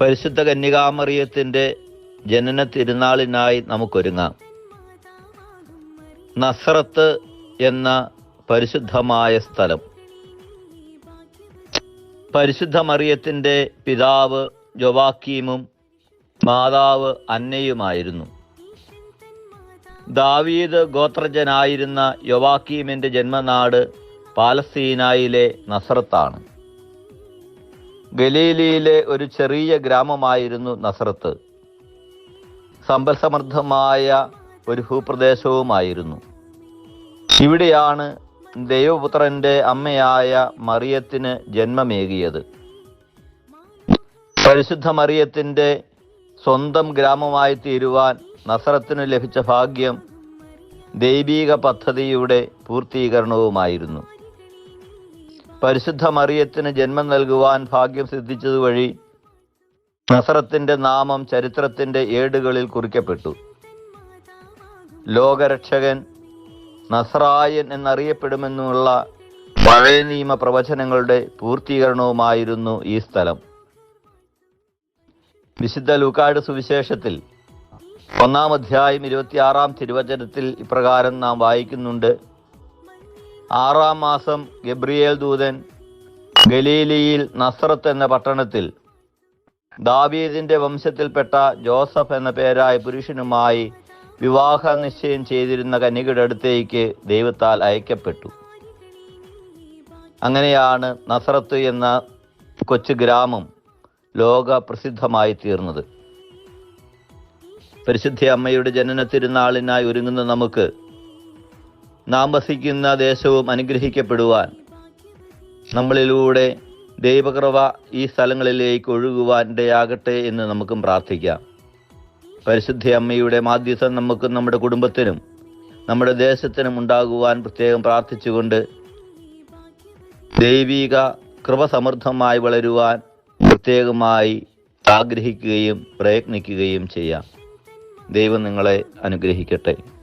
പരിശുദ്ധ കന്യകാമറിയത്തിന്റെ ജനന തിരുനാളിനായി നമുക്കൊരുങ്ങാം. നസറത്ത് എന്ന പരിശുദ്ധമായ സ്ഥലം. പരിശുദ്ധ മറിയത്തിന്റെ പിതാവ് ജൊവാക്കീമും മാതാവ് അന്നയുമായിരുന്നു. ദാവീദ് ഗോത്രജനായിരുന്ന യൊവാക്കീമിന്റെ ജന്മനാട് പാലസ്തീനായിലെ നസ്രത്താണ്. ഗലീലിയിലെ ഒരു ചെറിയ ഗ്രാമമായിരുന്നു നസ്രത്ത്. സമ്പൽ സമൃദ്ധമായ ഒരു ഭൂപ്രദേശവുമായിരുന്നു. ഇവിടെയാണ് ദൈവപുത്രന്റെ അമ്മയായ മറിയത്തിന് ജന്മമേകിയത്. പരിശുദ്ധ മറിയത്തിന്റെ സ്വന്തം ഗ്രാമമായി തീരുവാൻ നസറത്തിന് ലഭിച്ച ഭാഗ്യം ദൈവീക പദ്ധതിയുടെ പൂർത്തീകരണവുമായിരുന്നു. പരിശുദ്ധ മറിയത്തിന് ജന്മം നൽകുവാൻ ഭാഗ്യം സിദ്ധിച്ചതുവഴി നസറത്തിന്റെ നാമം ചരിത്രത്തിന്റെ ഏടുകളിൽ കുറിക്കപ്പെട്ടു. ലോകരക്ഷകൻ നസറായൻ എന്നറിയപ്പെടുമെന്നുള്ള പഴയ നിയമ പ്രവചനങ്ങളുടെ പൂർത്തീകരണവുമായിരുന്നു ഈ സ്ഥലം. വിശുദ്ധ ലൂക്കാട് സുവിശേഷത്തിൽ ഒന്നാം അധ്യായം ഇരുപത്തിയാറാം തിരുവചനത്തിൽ ഇപ്രകാരം നാം വായിക്കുന്നുണ്ട്. ആറാം മാസം ഗബ്രിയേൽ ദൂതൻ ഗലീലിയിൽ നസ്രത്ത് എന്ന പട്ടണത്തിൽ ദാവീദിന്റെ വംശത്തിൽപ്പെട്ട ജോസഫ് എന്ന പേരായ പുരുഷനുമായി വിവാഹ നിശ്ചയം ചെയ്തിരുന്ന കന്യകയുടെ അടുത്തേക്ക് ദൈവത്താൽ അയക്കപ്പെട്ടു. അങ്ങനെയാണ് നസറത്ത് എന്ന കൊച്ചു ഗ്രാമം ലോക പ്രസിദ്ധമായി തീർന്നത്. പരിശുദ്ധ അമ്മയുടെ ജനന തിരുനാളിനായി ഒരുങ്ങുന്ന നമുക്ക് നാം വസിക്കുന്ന ദേശവും അനുഗ്രഹിക്കപ്പെടുവാൻ. നമ്മളിലൂടെ ദൈവകൃപ ഈ സ്ഥലങ്ങളിലേക്ക് ഒഴുകുവാൻ ഇടയാകട്ടെ എന്ന് നമുക്കും പ്രാർത്ഥിക്കാം. പരിശുദ്ധ അമ്മയുടെ മാധ്യസ്ഥം നമുക്കും നമ്മുടെ കുടുംബത്തിനും നമ്മുടെ ദേശത്തിനും ഉണ്ടാകുവാൻ പ്രത്യേകം പ്രാർത്ഥിച്ചുകൊണ്ട് ദൈവിക കൃപ സമൃദ്ധമായി വളരുവാൻ പ്രത്യേകമായി ആഗ്രഹിക്കുകയും പ്രയത്നിക്കുകയും ചെയ്യാം. ദൈവം നിങ്ങളെ അനുഗ്രഹിക്കട്ടെ.